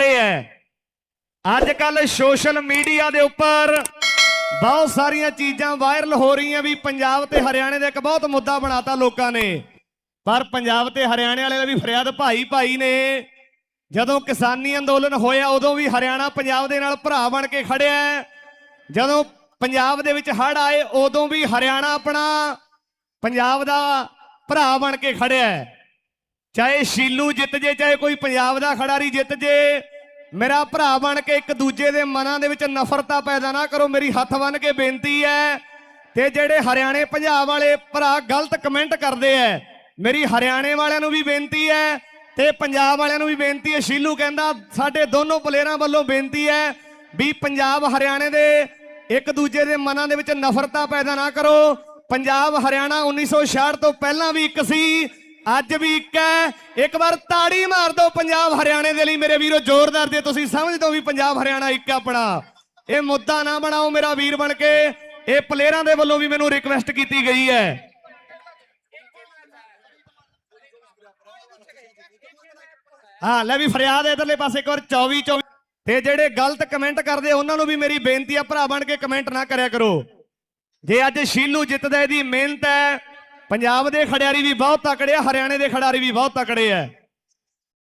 ਤੇ ਹੈ ਅੱਜ ਕੱਲ ਸੋਸ਼ਲ ਮੀਡੀਆ ਦੇ ਉੱਪਰ ਬਹੁਤ ਸਾਰੀਆਂ ਚੀਜ਼ਾਂ ਵਾਇਰਲ ਹੋ ਰਹੀਆਂ ਵੀ ਪੰਜਾਬ ਤੇ ਹਰਿਆਣੇ ਦਾ ਇੱਕ ਬਹੁਤ ਮੁੱਦਾ ਬਣਾਤਾ ਲੋਕਾਂ ਨੇ। ਪਰ ਪੰਜਾਬ ਤੇ ਹਰਿਆਣੇ ਵਾਲੇ ਦਾ ਵੀ ਫਰਿਆਦ ਭਾਈ ਭਾਈ ਨੇ। ਜਦੋਂ ਕਿਸਾਨੀ ਅੰਦੋਲਨ ਹੋਇਆ, ਉਦੋਂ ਵੀ ਹਰਿਆਣਾ ਪੰਜਾਬ ਦੇ ਨਾਲ ਭਰਾ ਬਣ ਕੇ ਖੜਿਆ ਜਦੋਂ ਪੰਜਾਬ ਦੇ ਵਿੱਚ ਹੜ ਆਏ, ਉਦੋਂ ਵੀ ਹਰਿਆਣਾ ਆਪਣਾ ਪੰਜਾਬ ਦਾ ਭਰਾ ਬਣ ਕੇ ਖੜਿਆ ਚਾਹੇ ਸ਼ੀਲੂ ਜਿੱਤ ਜੇ, ਚਾਹੇ ਕੋਈ ਪੰਜਾਬ ਦਾ ਖਿਡਾਰੀ ਜਿੱਤ ਜੇ, ਮੇਰਾ ਭਰਾ ਬਣ ਕੇ ਇੱਕ ਦੂਜੇ ਦੇ ਮਨਾਂ ਦੇ ਵਿੱਚ ਨਫ਼ਰਤਾ ਪੈਦਾ ਨਾ ਕਰੋ, ਮੇਰੀ ਹੱਥ ਬੰਨ ਕੇ ਬੇਨਤੀ ਹੈ ਤੇ ਜਿਹੜੇ ਹਰਿਆਣੇ ਪੰਜਾਬ ਵਾਲੇ ਭਰਾ ਗਲਤ ਕਮੈਂਟ ਕਰਦੇ ਐ, ਮੇਰੀ ਹਰਿਆਣੇ ਵਾਲਿਆਂ ਨੂੰ ਵੀ ਬੇਨਤੀ ਹੈ ਤੇ ਪੰਜਾਬ ਵਾਲਿਆਂ ਨੂੰ ਵੀ ਬੇਨਤੀ ਹੈ। ਸ਼ੀਲੂ ਕਹਿੰਦਾ, ਸਾਡੇ ਦੋਨੋਂ ਪਲੇਅਰਾਂ ਵੱਲੋਂ ਬੇਨਤੀ ਹੈ ਵੀ ਪੰਜਾਬ ਹਰਿਆਣੇ ਦੇ ਇੱਕ ਦੂਜੇ ਦੇ ਮਨਾਂ ਦੇ ਵਿੱਚ ਨਫ਼ਰਤਾ ਪੈਦਾ ਨਾ ਕਰੋ। ਪੰਜਾਬ ਹਰਿਆਣਾ 1966 ਤੋਂ ਪਹਿਲਾਂ ਵੀ ਇੱਕ ਸੀ ਅੱਜ ਵੀ ਇੱਕ ਹੈ। ਇੱਕ ਵਾਰ ਤਾੜੀ ਮਾਰ ਦਿਓ ਪੰਜਾਬ ਹਰਿਆਣੇ ਦੇ ਲਈ। ਮੇਰੇ ਵੀਰੋ, ਜ਼ੋਰਦਾਰ ਦੇ ਤੁਸੀਂ ਸਮਝਦੇ ਹੋ ਵੀ ਪੰਜਾਬ ਹਰਿਆਣਾ ਇੱਕ ਆਪਣਾ। ਇਹ ਮੁੱਦਾ ਨਾ ਬਣਾਓ ਮੇਰਾ ਵੀਰ ਬਣ ਕੇ। ਇਹ ਪਲੇਅਰਾਂ ਦੇ ਵੱਲੋਂ ਵੀ ਮੈਨੂੰ ਰਿਕਵੈਸਟ ਕੀਤੀ ਗਈ ਹੈ। ਹਾਂ, ਲੈ ਵੀ ਫਰਿਆਦ ਇਧਰਲੇ ਪਾਸੇ ਇੱਕ ਵਾਰ। 24 24 ਤੇ ਜਿਹੜੇ ਗਲਤ ਕਮੈਂਟ ਕਰਦੇ, ਉਹਨਾਂ ਨੂੰ ਵੀ ਮੇਰੀ ਬੇਨਤੀ ਆ, ਭਰਾ ਬਣ ਕੇ ਕਮੈਂਟ ਨਾ ਕਰਿਆ ਕਰੋ। ਜੇ ਅੱਜ ਸ਼ੀਲੂ ਜਿੱਤਦਾ, ਇਹਦੀ ਮਿਹਨਤ ਹੈ। ਪੰਜਾਬ ਦੇ ਖਿਡਾਰੀ ਵੀ ਬਹੁਤ ਤਕੜੇ ਆ ਹਰਿਆਣੇ ਦੇ ਖਿਡਾਰੀ ਵੀ ਬਹੁਤ ਤਕੜੇ ਆ।